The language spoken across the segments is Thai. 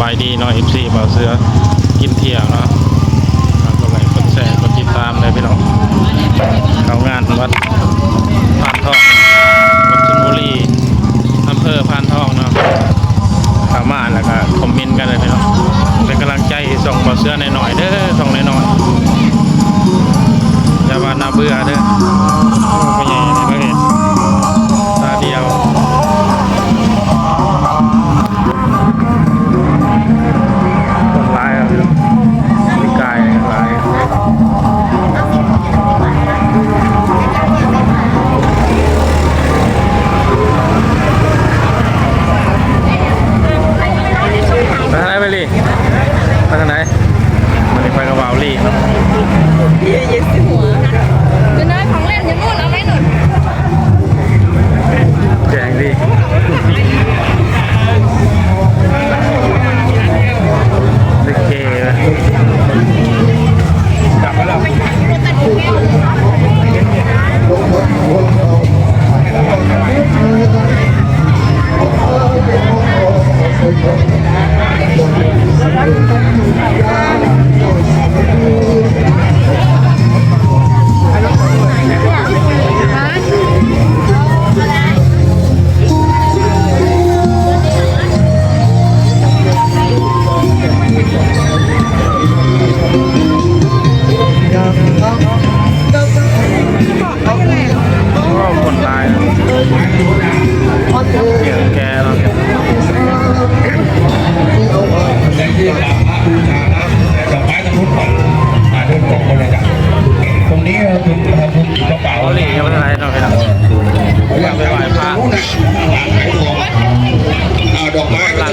บายดีเนาะ FC บ่าวเสือกินเที่ยวเนาะก็ไลค์กดแชร์กดติดตามเลยพี่น้องเขางานวัดพานทองวัดชลบุรีอำเภอพานทองเนาะเข้ามาแล้วก็คอมเมนต์กันเลยพี่น้องเป็นกำลังใจส่งบ่าวเสือหน่อยๆเด้อส่งหน่อยๆอย่าว่าน่าเบื่อเด้อโอ้ไม่ใหญ่เลยไม่เห็น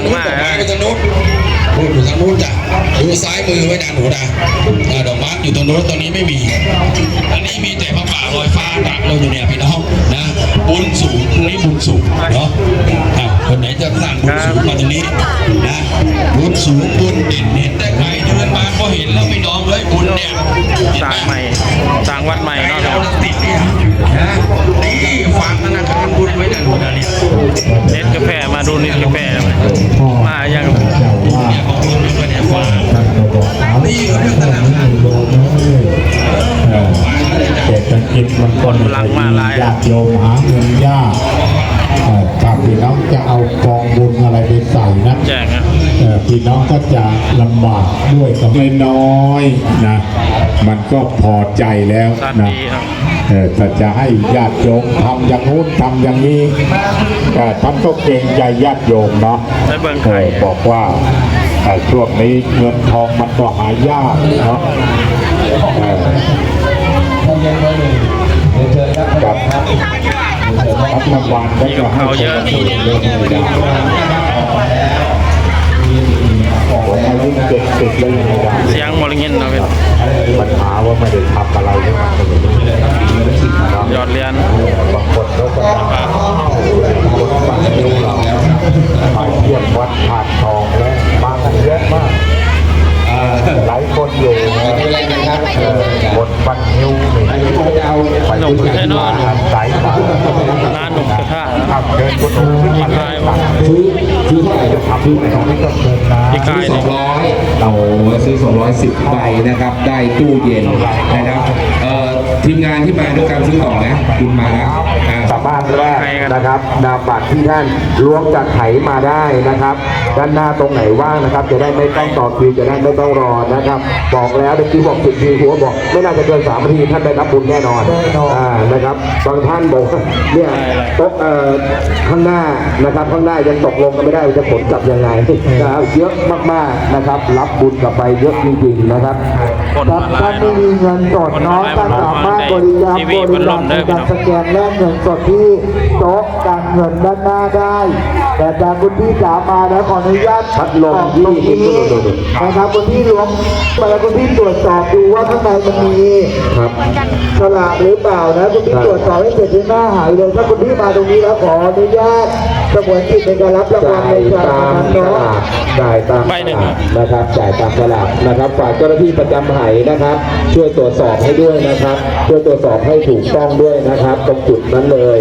นู้นดอกไม้ก็ตรงนู้นพูดอยู่ทางนู้นจ้ะดูซ้ายมือไว้นะหนูนะอ่าดอกไม้อยู่ตรงนู้นตรงนี้ไม่มีอันนี้มีแต่พระป่าลอยฟ้าตักเราอยู่เนี่ยพี่น้องนะ บุญสูงตรงนี้บุญสูงเนาะอ่าคนไหนจะสร้างบุญสูงมาตรงนี้นะบุญสูงบุญเด่นเห็นได้ไกลเดินมาก็เห็นแล้วพี่น้องเลยบุญเนี่ยสร้างใหม่สร้างวัดใหม่เนาะพี่เราน้องติดเนี่ยนะนี่ฝากธนาคารบุญไว้นะหนูนะเนี่ยเน็ตกาแฟมาดูนิดกาแฟมาอย่างเนี่ยของบุญไว้เนี่ยฝากนี่เขาเรียกธนาคารเศรษฐกิจมันคนญาติโยมหาเงินยากเอ่อถ้าพี่น้องจะเอากองบุญอะไรไปใส่นะแจกอะเอ่อพี่น้องก็จะลำบากด้วยกับน้อยๆนะ มันก็พอใจแล้วสัตว์นะดีครับเอ่อถ้าจะให้ญาติโยมทำอย่างนู้นทำอย่างนี้แต่ท่านก็เกรงใจญาติโยมเนาะได้เบิ่งเอไข่อบอกว่าเอ่อช่วงนี้เงินทองมันก็หายากเนาะเออกับ รัฐบาลก็จะให้คนละครึ่งเรื่องไม่ได้ผมอายุเจ็ดสิบแล้วยังไม่ได้เสียงมอลิงินเนาะพี่น้องปัญหาว่าไม่ได้ทำอะไรเลยนะยอดเรียนบางคนเขาก็จะมาฟังดูเราไปเยี่ยมวัดผาดทองแล้วมากันเยอะมากหลายคนอยู่นะครับบนบันฮิวนี่ไปที่มาสายตา ร้านหนุ่มกระทะ ทำ เดินบนอูขึ้นมาเลยซื้อซื้อเท่าไหร่จะทำซื้อไหนตรงนี้ก็เกินนะพี่กายสอนี่งร้อยเราซื้อ210ใบนะครับ ได้ตู้เย็นนะครับเอ่อทีมงานที่มาด้วยการซื้อต่อนะคุณมาแล้วอ่าสามารถแรก นะครับนำบัตรที่ท่านล้วงจากไถมาได้นะครับ ด้านหน้าตรงไหนว่างนะครับ จะได้ไม่ต้องต่อคิวจะได้ไม่ต้องรอนะครับ บอกแล้วเมื่อกี้บอกสิบทีหัวบอกไม่น่าจะเกินสามนาทีท่านได้รับบุญแน่นอนอ่านะครับบางท่านบอกว่าเนี่ยโต๊ะเอ่อข้างหน้านะครับข้างหน้ายังตกลงกันไม่ได้ว่าจะผลกลับยังไงนะครับเยอะมากๆนะครับ รับบุญกลับไปเยอะจริงๆนะครับคนครับมาหลาท่ายนไม่เนาะมีเงินสดเนาะท่านสามารถบริจาคทีบวีพัดริลจามคเด้ในอพี่การน้องสแกนแลกเงินสดที่โต๊ะการเงินด้านหน้าได้ แต่จากคุณพี่จ๋ามาแล้วขออนุญาตพัดลมที่นี้นะครับคุณพี่ล้วงไปแล้วคุณพี่ตรวจสอบดูว่าข้างในมันมีครับฉลากหรือเปล่านะคุณพี่ตรวจสอบให้เสร็จที่หน้าหายเลยถ้าคุณพี่มาตรงนี้แล้วขออนุญาตสมวนสิทธิ์ในการรับรางวัลในจ่าการตามนั้นเนาะลาดจ่ายตามใบหนึ่งตลาดนะครับจ่ายตามตลาดนะครับฝากเจ้าหน้าที่ประจำไหนะครับ ช่วยตรวจสอบให้ด้วยนะครับ ช่วยตรวจสอบให้ถูกต้องด้วยนะครับ ตรงจุดนั้นเลย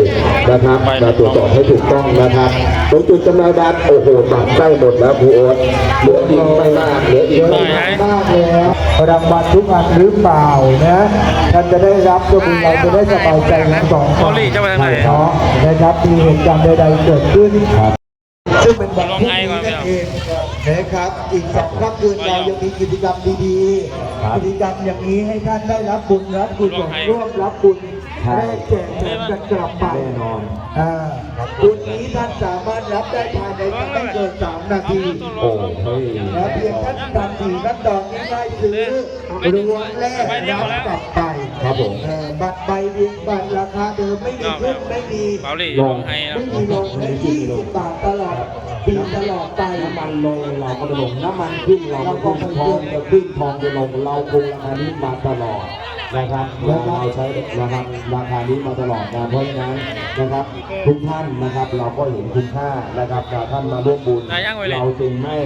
นะครับมาตรวจสอบให้ถูกต้องนะครับตรงจุดจำหน่ายบัตรโอ้โหบัตรใกล้หมดแล้วครูโอ๊ตเหลืออีกไม่มากเหลืออีกเยอะไม่มากมากแล้วรางวัลทุกอันหรือเปล่านะท่านจะได้รับก็มีเราจะได้สบายใจทั้งสองโอลี่จะไปทางไหนเนาะนะครับมีเหตุการณ์ใดๆเกิดขึ้นซึ่งเป็นวันพรุ่งนี้นั่นเองนะครับ อีกสองค่ำคืนเรายังมีกิจกรรมดีๆ กิจกรรมอย่างนี้ให้ท่านได้รับบุญรับกุศลร่วมรับบุญ แลกแจกแถมกันกลับไปแน่นอนอ่าบุญนี้ท่านสามารถรับได้ภายในไม่เกินสามนาทีโอ้เฮ้ยและเพียงท่านทำสี่นัดดอกง่ายๆซื้อรวมแรกรับกลับไปครับผมเอ่อบัตรใบเรียงบัตรราคาเดิมไม่มีขึ้นไม่มีเบาหลีลงให้นะไม่มีลงและยี่สิบบาทตลอดปีตลอดไปน้ำมันลงเราก็ไม่ลงน้ำมันขึ้นเราก็ขึ้นทองจะขึ้นทองจะลงเราคงราคานี้มาตลอด นะครับเราใช้นะครับราคานี้มาตลอดนะเพราะฉะนั้นนะครับทุกท่านนะครับเราก็เห็นคุณค่านะครับการท่านมาร่วมบุญได้ยังไว้เลยเราจึงไม่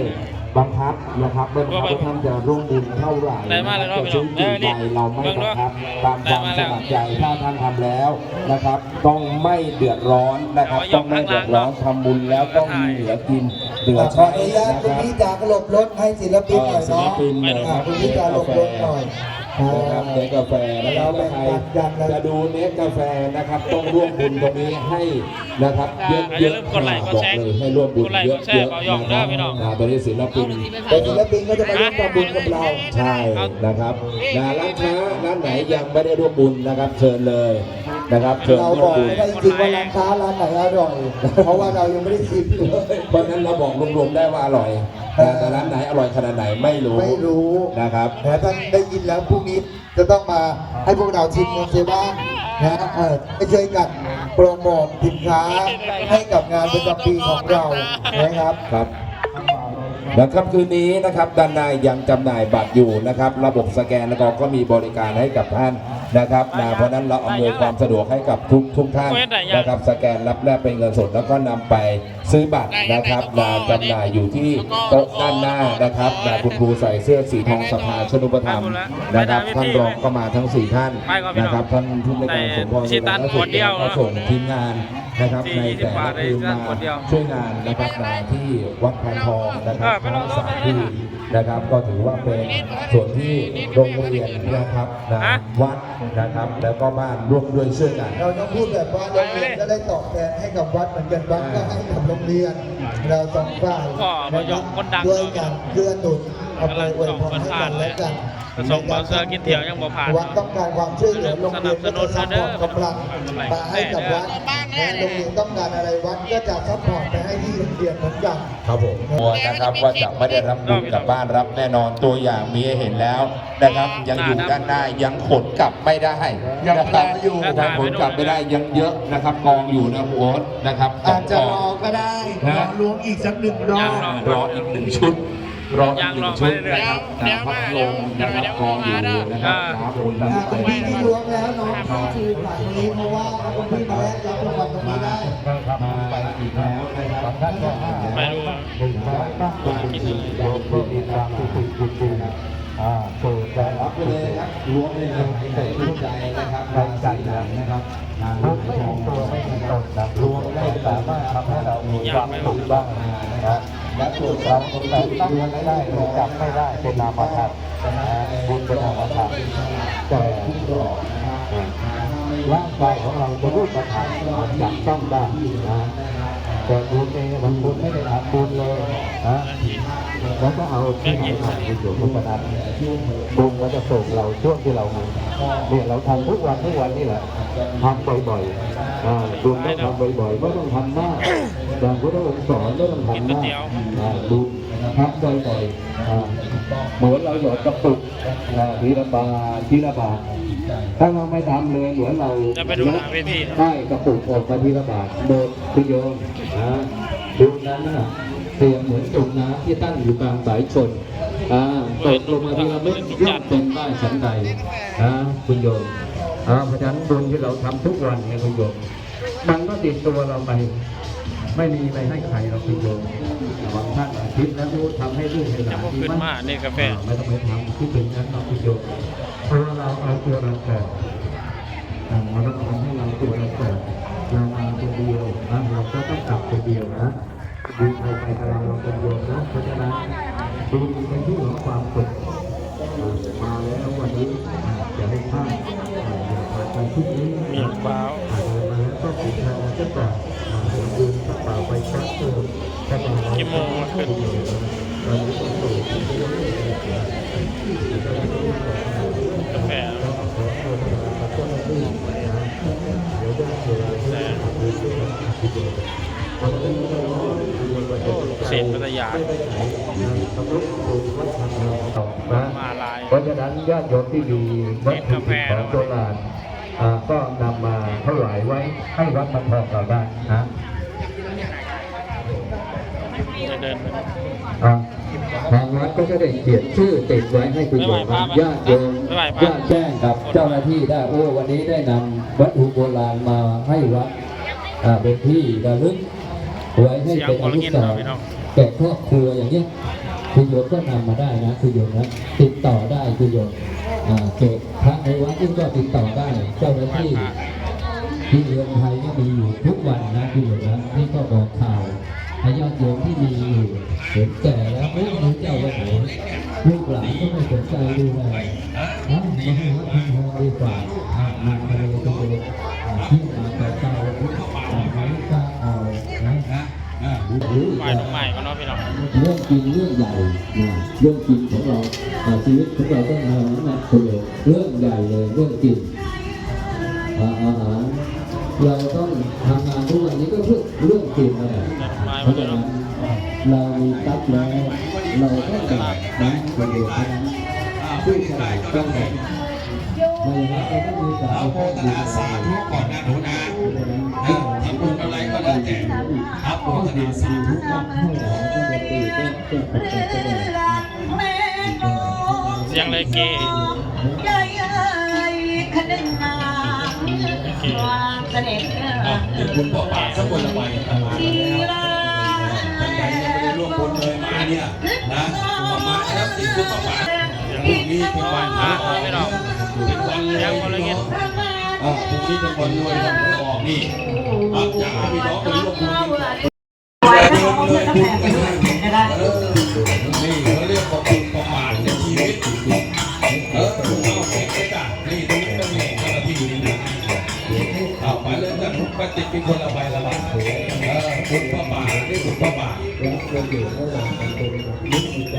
บังคับนะครับไม่บังคับว่าท่านจะร่วมบุญเท่าไหร่ได้มาแล้วเนาะจะซื้อพี่กี่น้องใบเออนี่เราไม่บังคับตามคได้วามมาสแล้วมัครใจถ้าท่านทำแล้วนะครับ ต้องไม่เดือดร้อนนะครับเอายต้องกไม่ข้างเดืล่าองดร้อนทำบุญแล้วต้องมีเหลือกินเหลือขอใช้อนุญาตนะคุณครับพี่จากหลบรถให้ศิลปินหน่อยศิลเนาะปินนะคอ่ารับคุณพี่จากหลบรถหน่อย นะครับเนสกาแฟนะครับถ้าใครจะดูเนสกาแฟนะครับต้องร่วมบุญตรงนี้ให้นะครับเยอะอย่าเยลือะมกดไลค์กดบอกแชร์เลยให้ร่วมบุญกดไลค์เยกอะดแชเยร์อะขอยอมนะเด้อพี่น้องอ่าตอนนี้ศิลปินแต่ศิลปินก็จะมาร่วมทำบุญกับเราใช่นะครับนะร้านค้าร้านไหนยังไม่ได้ร่วมบุญนะครับเชิญเลย นะครับเชิญเราร่บวมอกบุญไม่ได้จริงว่าร้านค้าร้านไหนอร่อย เพราะว่าเรายังไม่ได้ชิมเลย เพราะฉะนั้นเราบอกรวมๆได้ว่าอร่อยนะแต่ร้านไหนอร่อยขนาดไหนไม่รู้ไม่รู้นะครับแต่ท่านได้ยินแล้วพรุ่งนี้จะต้องมาให้พวกเราชิมกันเสียบ้างนะเออให้ช่วยกันโปรโมทสินค้าให้กับงานประจำปีของเรานะครับ ครับ และค่ำคืนนี้นะครับด้านในยังจำหน่ายบัตรอยู่นะครับ ระบบสแกนแล้วก็ก็มีบริการให้กับท่านนะครับนะเพราะฉะนั้นเราอำนวยความสะดวกให้กับทุกทุกท่านนะครับสแกนรับแลกเป็นเงินสดแล้วก็นำไป ซื้อบัตรนะครับนาจำหน่ายอยู่ที่โต๊ะด้านหน้านะครับนาคุณครูใส่เสื้อสีทองสภาชนุปธรรมนะครับท่านรองก็มาทั้งสี่ท่านนะครับท่านผู้ในวยการสมพรชิตันขวดเดียวก็ส่งทีมงานนะครับสี่ในยี่สิบแต่บาละทได้คืนชิตัมานขวดเดียวช่วยงานนะครับนาที่วัดพานทองนะครับเออไปลทั้องงๆสามที่นะครับ ก็ถือว่าเป็นส่วนที่โรงเรียนนะครับนะฮะวัดนะครับ แล้วก็บ้านร่วมด้วยช่วยกัน เราต้องพูดแบบว่าโรงเรียนก็ได้ตอบแทนให้กับวัดเหมือนกันวัดก็ให้กับโรงเรียน เราสองฝ่ายก็มายกคนดังด้วยกันเพื่อหนุนเอาไปอวยพรให้กันและกัน กระทรวงการเสื้อกินเที่ยวยังบ่ผ่านวัดต้องการความช่วยเหลือโรงเรียนก็จะซัพพอร์ตกำลังมาให้กับวัดและโรงเรียนต้องการอะไรวัดก็จะซัพพอร์ตไปให้ที่โรงเรียนเหมือนกันครับผมกลัวนะครับว่าจะไม่ได้รับบุญกลับบ้านรับแน่นอนตัวอย่างมีให้เห็นแล้วนะครับ ยังอยู่ด้านหน้ายังขนกลับไม่ได้ยังนะครับรออยู่ยังขนกลับไม่ได้ยังเยอะนะครับกองอยู่นะโอ๊ตนะครับสอาจจะงกรงอก็ได้ฮะรอล้วงอีกสักหนึ่งรอบรออีกหนึ่งชุด รออีกหนึ่งชุดนะครับนะพัดลมนะครับกองอยู่นะครับน้ำอุ่นอ่าน้ำคุณพี่ที่ล้วงแล้วน้องเข้าชูหลังนี้เพราะว่าคุณพี่มาแลกรับรางวัลตรงนี้ได้มาอีกแล้วนะครับท่านก็ห้าไปดูหนึ่งร้อยตั้งตัวกินโยมผู้มีความสุขจริงๆอ่าเปิดใจรับไปเลยครับล้วงเลยครับใส่ชุดใจนะครับในใจนะครับล้วงของตัวไม่มีตนนะล้วงได้สามารถทำให้เรามีความสุขบ้างนะครับ และตัวเราแต่ตั้งไม่ได้จับไม่ได้เป็นนามธรรมนะบุญเป็นนามธรรมแต่ร่างกายของเราจะรูปธรรมจับต้องได้นะแต่บุญเองบางคนไม่ได้ทำบุญเลยนะแล้วก็เอาที่ไหนทำบุญอยู่ทุกประนัดบุญก็จะส่งเราช่วงที่เรามีเนี่ยเราทำทุกวันทุกวันนี่แหละทำบ่อยๆบุญต้องทำบ่อยๆไม่ต้องทำมาก อย่างพระองค์สอนไม่ต้องทำมากอ่าบุญทำบ่อยๆอ่าเหมือนเราหยอดกระปุกอ่าทีละบาททีละบาทถ้าเราไม่ทำเลยเหมือนเราจะไปดูหน้าเวทีใต้กระปุกออกมาทีละบาทโดดคุณโยมนะดูนั้นน่ะเปรียบเหมือนจุกน้ำที่ตั้งอยู่กลางสายชนอ่าตกลงมาทีละเม็ดย่อมเป็นได้ฉันใดนะคุณโยมอ่าเพราะฉะนั้นบุญที่เราทำทุกวันเนี่ยคุณโยมมันก็ติดตัวเราไป ไม่มีไปให้ใครเราคุณโยมบางท่านคิดแล้วรู้ทำให้ลูกให้หจะลานพวกดีขึ้นไหมมานี่กาแฟไม่ต้องไปทำที่เป็นนั้นเราประโยชน์เพราะว่าเราเอาตัวเราก่อนอ่าเราต้องทำให้เราตัวเราก่อนเรามาคนเดียวนะเราก็ต้องกลับคนเดียวนะดูใครไปกับเราเราคนเดียวนะเพราะฉะนั้นดูในที่ของความสุขอ่ามาแล้ววันนี้อ่าจะให้พลาดอ่าอย่าผ่านไปที่นี้มีเปล่าอ่าเดินมาแล้วก็ปิดทองก็ต่ออ่าเดินดู กี่โมงอะขึ้นตอนนี้ต้องสูงกาแฟโอ้ลูกศิษย์พัทยามาลายเพราะฉะนั้นญาติโยมที่มีวัตถุดิของโบราณก็นำมาถวายไว้ให้วัดมันทองเราได้นะ จะเดินไปอ่าทางวัดก็จะได้เขียนชื่อติดไว้ให้คุณโยมครับญาติโยมญาติแจ้งกับเจ้าหน้าที่ได้โอ้วันนี้ได้นำวัตถุโบราณมาให้วัดอ่าเป็นที่ระลึกไว้ให้เป็นอนุสรณ์แก่ครอบครัวอย่างนี้ยคุณโยมก็นำมาได้นะคุณโยมนะติดต่อได้คุณโยมอ่าเกตพระในวัดก็ติดต่อได้เจ้าหน้าที่ที่เรือนไทยเนี่มีอยู่ทุกวันนะคุณโยมนะนี่ก็บอกข่าว ให้ญาติโยมที่มีอยู่เห็นแก่แล้วไม่รู้จะเอาไปไหนลูกหลานก็ไม่สนใจดูแลอ้าวมาให้วัดพันทองดีกว่าอะมาทะเลทะเลที่มาเก่าเก่าอ่ไม่กล้าเอานะหรือไหวตรงใหม่ก็เนาะพี่น้องเรื่องกินเรื่องใหญ่นะเรื่องกินของเราอ่ชีวิตของเราต้องเอานะคุณโยเรื่องใหญ่เลยเรื่องกินอาหารเราต้องทำงานทุกวันนี้ก็เพื่อเรื่องกินนั่นแหละ ราะฉะนั้นเรามีทรัพย์แล้วเราก็แบ่งนะประโยชน์เท่านั้นผู้ฉลาดต้องแบ่งไม่อย่างนั้นเราก็มีแต่เอาโมทนาสาธุก่อนนะหนูนะเออทำบุญอะไรก็แล้วแต่เอาโมทนาสาธุก่อนเระก็จะปัจจัยก็ได้เสียงเลยเกอะเป็นบุญป่าป่าสักคนละใบต เลยมาเนี่ยนะมามานะครับติดบุญป่าป่าพรุ่งนี้เป็นวันพระเป็นวันแรกวันนี้อะพรุ่งนี้เป็นวันรวยวันไม่ออกนี่อาจารย์พี่น้องไปร่วมบุญกันเดินเลยบุญกันเลยเออนี่เขาเรียกว่าบุญประมาทในชีวิตเออเอาเก็บไปจ้ะนี่ตรงนี้ต้องมีเจ้าหน้าที่นี่นะเอาไปเลยจ้ะทุกปฏิเป็นคนละใบละ ประโยชน์ระหว่างกันเป็นนิสใจ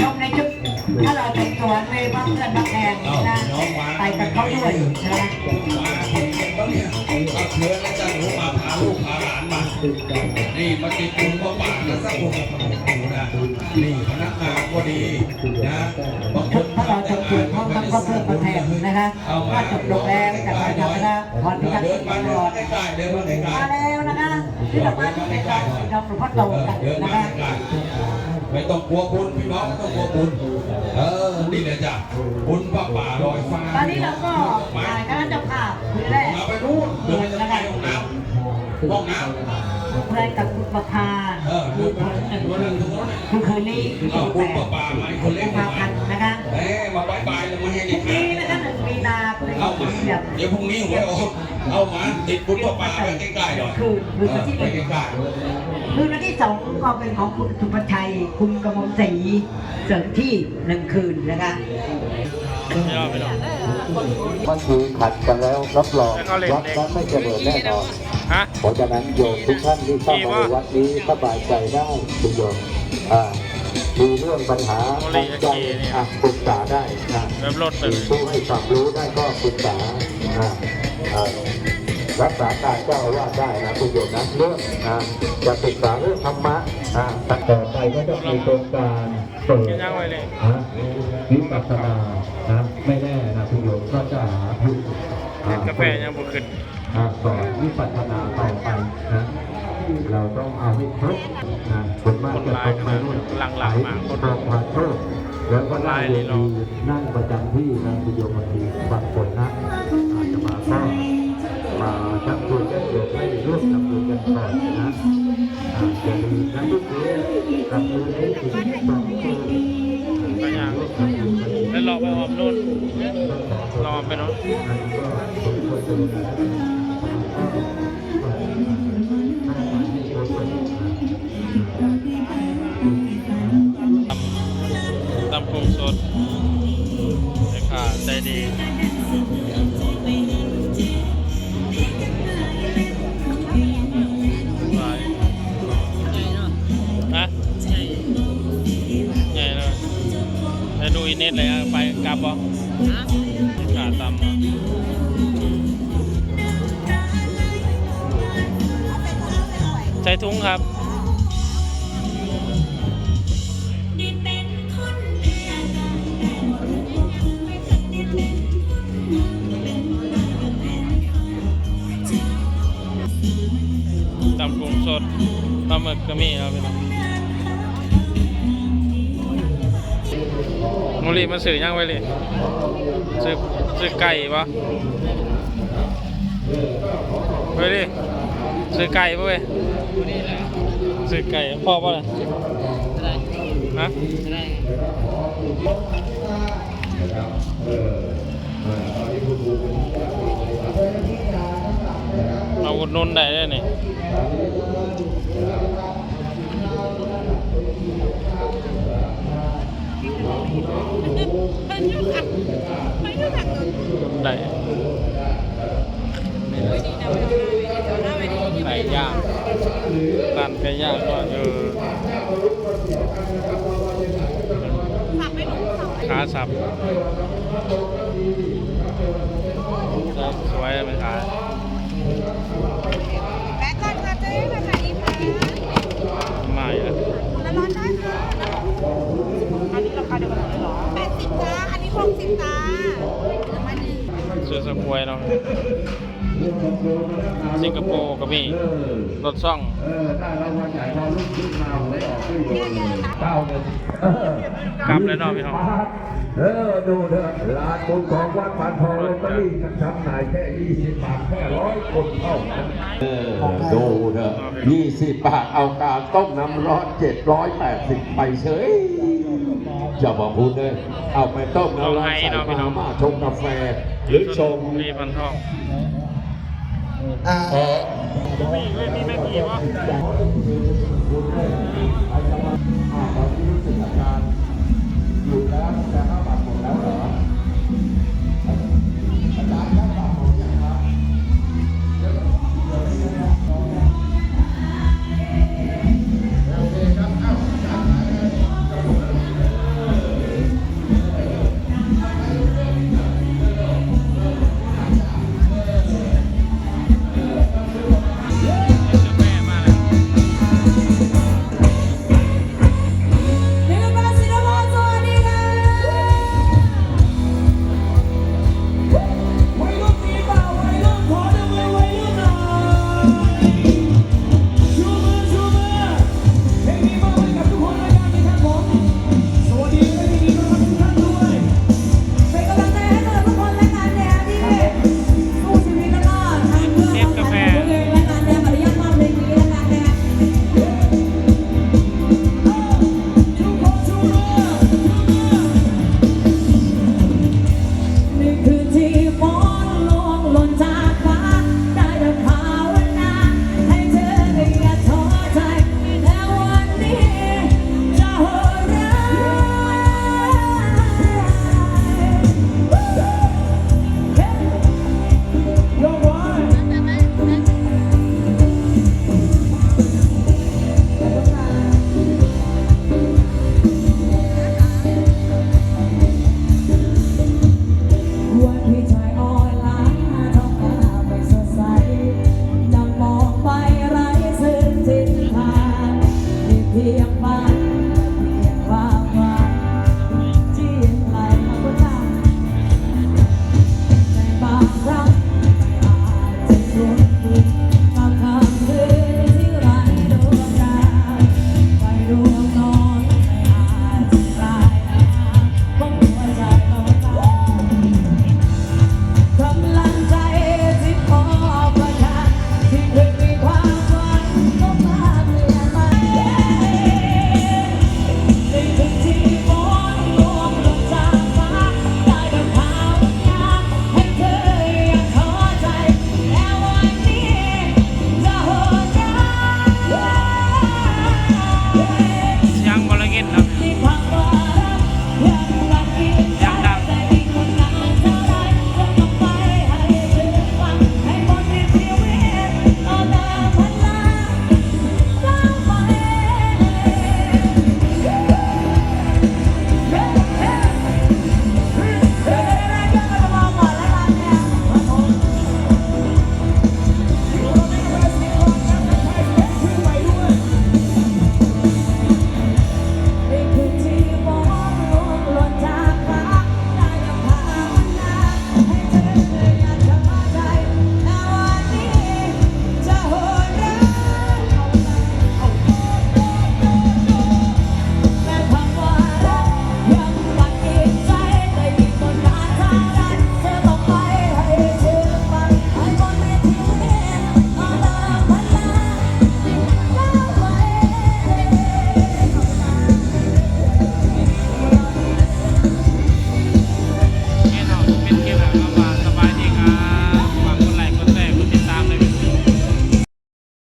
ยกในชุดถ้าเราเป็นสวนในบ้านเพื่อนบ้านแพงเอานะน้องมาไปกับเขาด้วยนะมาคุยกันแล้วเนี่ยเอาเชิญแล้วจ้ะหนูมาพาลูกพาหลานมาติดกันนี่มาติดคุมประมาทกันสักคนนะนี่พนักงานก็ดีนะบางคนถ้าเราจะเกี่ยวข้องกับก็เพื่อนบ้านแพงนะคะว่าจบลงแล้วจากการทำนะพรพิทักษ์เดินตมาลอดใกล้ๆเดินมาใกล้มาแล้วนะคะ ที่เราบ้านที่เราเราหลวงพ่อโตๆเดินนะมาคะใกล้ๆไม่ต้องกลัวบุญพี่น้องไม่ต้องกลัวบุญเออนี่แหละจ้ะบุญป่าป่าลอยฟ้าตอนนี้เราก็ถ่ายคณะเจ้าภาพคือแรกเอาไปนู่นเดินไปห้องน้ำห้องน้ำเพื่อนกับคุณประพาเออเดินไปดูนั่นตรงนู้นคือคืนนี้เอาที่บุแปญป่าดป่ามาคนเล็กมามาพันนะคะเอ้มาบายบายแล้วมาให้พเด็ เป็นเอามาเสียบเดี๋ยวพรุ่งนี้หวยออกเอามาติดบุญป่าป่าไว้ใกล้ๆหน่อยคืนคืนวันที่หไปนึ่ง ใกล้คืนวันที่สองก็เป็นของคุณสุภชัย คุณกมลศรีเสริมที่หนึ่งคืนนะคะพี่น้องพี่น้องมันคือขัดกันแล้วรับรองแล้วก็เล่นวัดเด็กนั้นไม่เจริญแน่นอนฮะเพราะฉะนั้นโยมทุกท่านที่เข้ามาในวัดนี้สบายใจได้คุณโยมอ่า มีเรื่องปัญหาทางใจอะปรึกษาได้นะเริ่มรถไปมีผู้ให้ความรู้ได้ก็ปรึกษาอ่าอ่ารักษาการเจ้าอาวาสได้นะคุณโยมนะเรื่องอ่าจะปรึกษาเรื่องธรรมะอ่าต่อไปก็จะมีโครงการเปิดกินยังไว้เลยฮะวิปัสสนานะไม่แน่นะคุณโยมก็จะหาผู้อ่กาแฟยังบ่ขึ้นอ่าสอนวิปัสสนาต่อไปนะเราต้องเอาให้ครบนะ คนมากจะตรงมาด้วยหลังมาตรงมาโชคแล้วก็นั่เรียนั่งประจำที่นะคุณโยมบางทีบางคนนะอาจจะมาก็มาชักชวนกันโยมให้ร่วมทำบุญกันก่อนนะอ่าจะไปอย่างแล้วรอไปออมนู่นรอไปโนู่นต กุ้งสดแม่ค้าใจดีไปฮะใหญ่เลยแล้วดูอินเน็ตเลยอะไปกลับบ่ขาดตำอะใส่ถุงครับ ดปลาหมึกก็มีครับพี่น้องมูลีมาสื่อยังไว้เลยสื่อสื่อไก่ปะไว้ดิสื่อไก่ปะเว้ยสื่อไก่พ่อปะล่ะฮะเอาอุดหนุนได้เลยนี่ ได้ไก่ย่างร้านไก่ย่างก็เออขาสับสวยไหมขา ไม่อะแล้วร้อนได้ค่ะอันนี้ราคาเดียวกันเลยเหรอแปดสิบจ้าอันนี้หกสิบจ้าน้ำมันดีซื้อสกวยเนาะสิงคโปร์ก็มีรถซ่องเออได้รางวัลใหญ่พอลุกขึ้นมาหวยออกด้วยโยนเลยเก้าเงินกลับแล้วเนาะพี่น้อง เออดูเถอะลานบุญของวัดปานทองลอตเตอรี่กันจำหน่ายแค่ 20 บาทแค่ร้อยคนเท่านั้นเออดูเถอะ20 บาทเอาการต้มน้ำร้อน 780 ไปเฉยจะบอกคุณเลยเอาไปต้มน้ำร้อนใส่มาม่าชงกาแฟ หรือชงมีพันทองอ่ามีไม่มีแม่ผีวะ